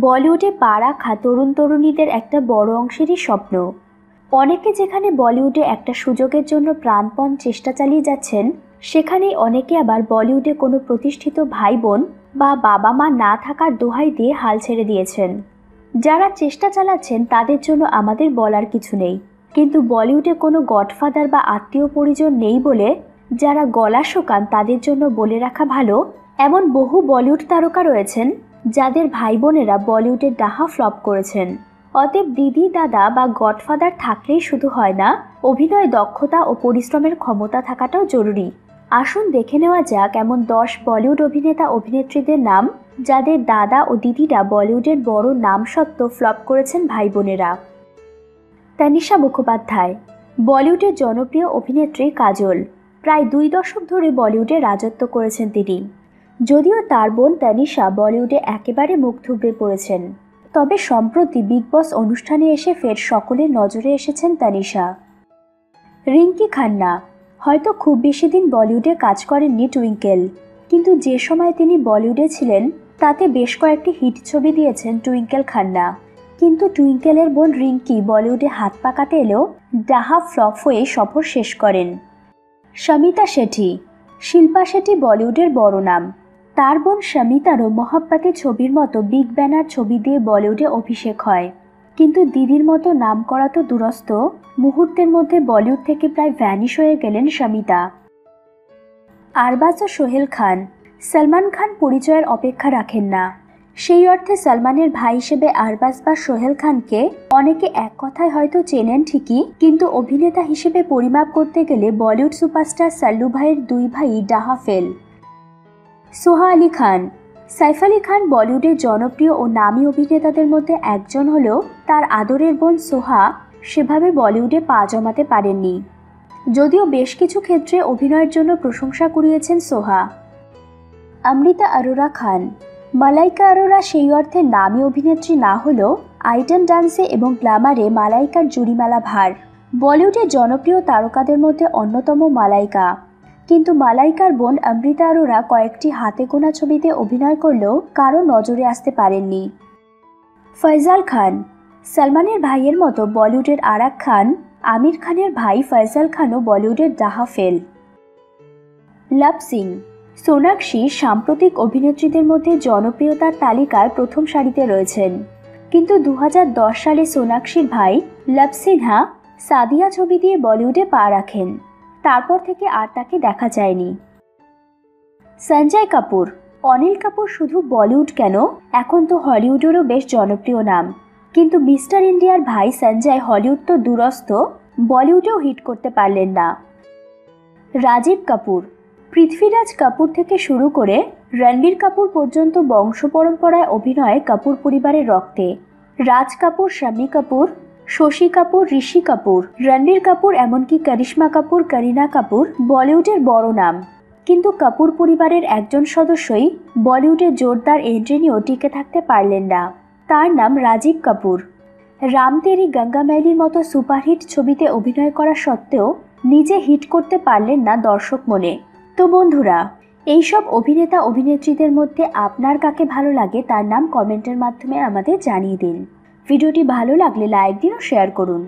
বলিউডে পা রাখা তরুণ তরুণীদের একটা বড় অংশেরই স্বপ্ন। অনেকে যেখানে বলিউডে একটা সুযোগের জন্য প্রাণপণ চেষ্টা চালিয়ে যাচ্ছেন, সেখানেই অনেকে আবার বলিউডে কোনো প্রতিষ্ঠিত ভাই বোন বা বাবা মা না থাকার দোহাই দিয়ে হাল ছেড়ে দিয়েছেন। যারা চেষ্টা চালাচ্ছেন, তাদের জন্য আমাদের বলার কিছু নেই। কিন্তু বলিউডে কোনো গডফাদার বা আত্মীয় পরিজন নেই বলে যারা গলা শোকান তাদের জন্য বলে রাখা ভালো, এমন বহু বলিউড তারকা রয়েছেন যাদের ভাই বোনেরা বলিউডে ডাহা ফ্লপ করেছেন। অতএব দিদি, দাদা বা গডফাদার থাকলেই শুধু হয় না, অভিনয় দক্ষতা ও পরিশ্রমের ক্ষমতা থাকাটাও জরুরি। আসুন দেখে নেওয়া যাক এমন দশ বলিউড অভিনেতা অভিনেত্রীদের নাম, যাদের দাদা ও দিদিরা বলিউডের বড় নাম সত্ত্বেও ফ্লপ করেছেন ভাই বোনেরা তানিশা মুখোপাধ্যায়, বলিউডের জনপ্রিয় অভিনেত্রী কাজল। প্রায় দুই দশক ধরে বলিউডে রাজত্ব করেছেন তিনি। যদিও তার বোন তানিশা বলিউডে একেবারে মুখ থুবড়ে পড়েছেন। তবে সম্প্রতি বিগ বস অনুষ্ঠানে এসে ফের সকলের নজরে এসেছেন তানিশা। রিঙ্কি খান্না, হয়তো খুব বেশি দিন বলিউডে কাজ করেননি টুইঙ্কেল, কিন্তু যে সময় তিনি বলিউডে ছিলেন, তাতে বেশ কয়েকটি হিট ছবি দিয়েছেন টুইঙ্কেল খান্না। কিন্তু টুইঙ্কেলের বোন রিঙ্কি বলিউডে হাত পাকাতে এলেও ডাহা ফ্লপ হয়ে সফর শেষ করেন। শমিতা শেঠি। শিল্পা শেঠি বলিউডের বড় নাম। তার বোন শমিতারও মহাব্বাতে ছবির মতো বিগ ব্যানার ছবি দিয়ে বলিউডে অভিষেক হয়। কিন্তু দিদির মতো নাম করা তো দূরস্থ মুহূর্তের মধ্যে বলিউড থেকে প্রায় ভ্যানিশ হয়ে গেলেন শমিতা। আরবাজ ও সোহেল খান। সলমান খান পরিচয়ের অপেক্ষা রাখেন না। সেই অর্থে সলমানের ভাই হিসেবে আরবাজ বা সোহেল খানকে অনেকে এক কথায় হয়তো চেনেন ঠিকই, কিন্তু অভিনেতা হিসেবে পরিমাপ করতে গেলে বলিউড সুপারস্টার সাল্লু ভাইয়ের দুই ভাই ডাহা ফেল। সোহা আলী খান। সাইফ আলী খান বলিউডের জনপ্রিয় ও নামী অভিনেতাদের মধ্যে একজন হলেও তার আদরের বোন সোহা সেভাবে বলিউডে পা জমাতে পারেননি। যদিও বেশ কিছু ক্ষেত্রে অভিনয়ের জন্য প্রশংসা কুড়িয়েছেন সোহা। অমৃতা আরোরা খান। মালাইকা আরোরা সেই অর্থে নামী অভিনেত্রী না হলেও আইটেম ডান্সে এবং গ্ল্যামারে মালাইকার জুরিমালা ভার। বলিউডের জনপ্রিয় তারকাদের মধ্যে অন্যতম মালাইকা। কিন্তু মালাইকার বোন অমৃতা আরোরা কয়েকটি হাতে গোনা ছবিতে অভিনয় করলেও কারও নজরে আসতে পারেননি। ফয়জাল খান। সলমানের ভাইয়ের মতো বলিউডের আরাক খান, আমির খানের ভাই ফয়জাল খানও বলিউডের ডাহা ফেল লাভ সিং। সোনাক্ষী সাম্প্রতিক অভিনেত্রীদের মধ্যে জনপ্রিয়তার তালিকায় প্রথম সারিতে রয়েছেন। কিন্তু দু হাজার দশ সালে সোনাক্ষীর ভাই লভ সিনহা সাদিয়া ছবি দিয়ে বলিউডে পা রাখেন। তারপর থেকে আর তাকে দেখা যায়নি। সঞ্জয় কাপুর, অনিল কাপুর শুধু বলিউড কেন? এখন তো হলিউডেরও বেশ জনপ্রিয় নাম। কিন্তু মিস্টার ইন্ডিয়ার ভাই সঞ্জয় হলিউড তো দূরস্থ বলিউডেও হিট করতে পারলেন না। রাজীব কাপুর পৃথ্বীরাজ কাপুর থেকে শুরু করে রণবীর কাপুর পর্যন্ত বংশ পরম্পরায় অভিনয় কাপুর পরিবারের রক্তে। রাজ কাপুর শামী কাপুর, শশী কাপুর, ঋষি কাপুর, রণবীর কাপুর এমনকি করিশ্মা কাপুর, করিনা কাপুর বলিউডের বড় নাম। কিন্তু কাপুর পরিবারের একজন সদস্যই বলিউডে জোরদার এন্ট্রি নিয়েও টিকে থাকতে পারলেন না। তার নাম রাজীব কাপুর। রাম তেরি গঙ্গা ম্যালির মতো সুপারহিট ছবিতে অভিনয় করা সত্ত্বেও নিজে হিট করতে পারলেন না দর্শক মনে। তো বন্ধুরা, এইসব অভিনেতা অভিনেত্রীদের মধ্যে আপনার কাকে ভালো লাগে তার নাম কমেন্টের মাধ্যমে আমাদের জানিয়ে দিন। ভিডিওটি ভালো লাগলে লাইক দিন ও শেয়ার করুন।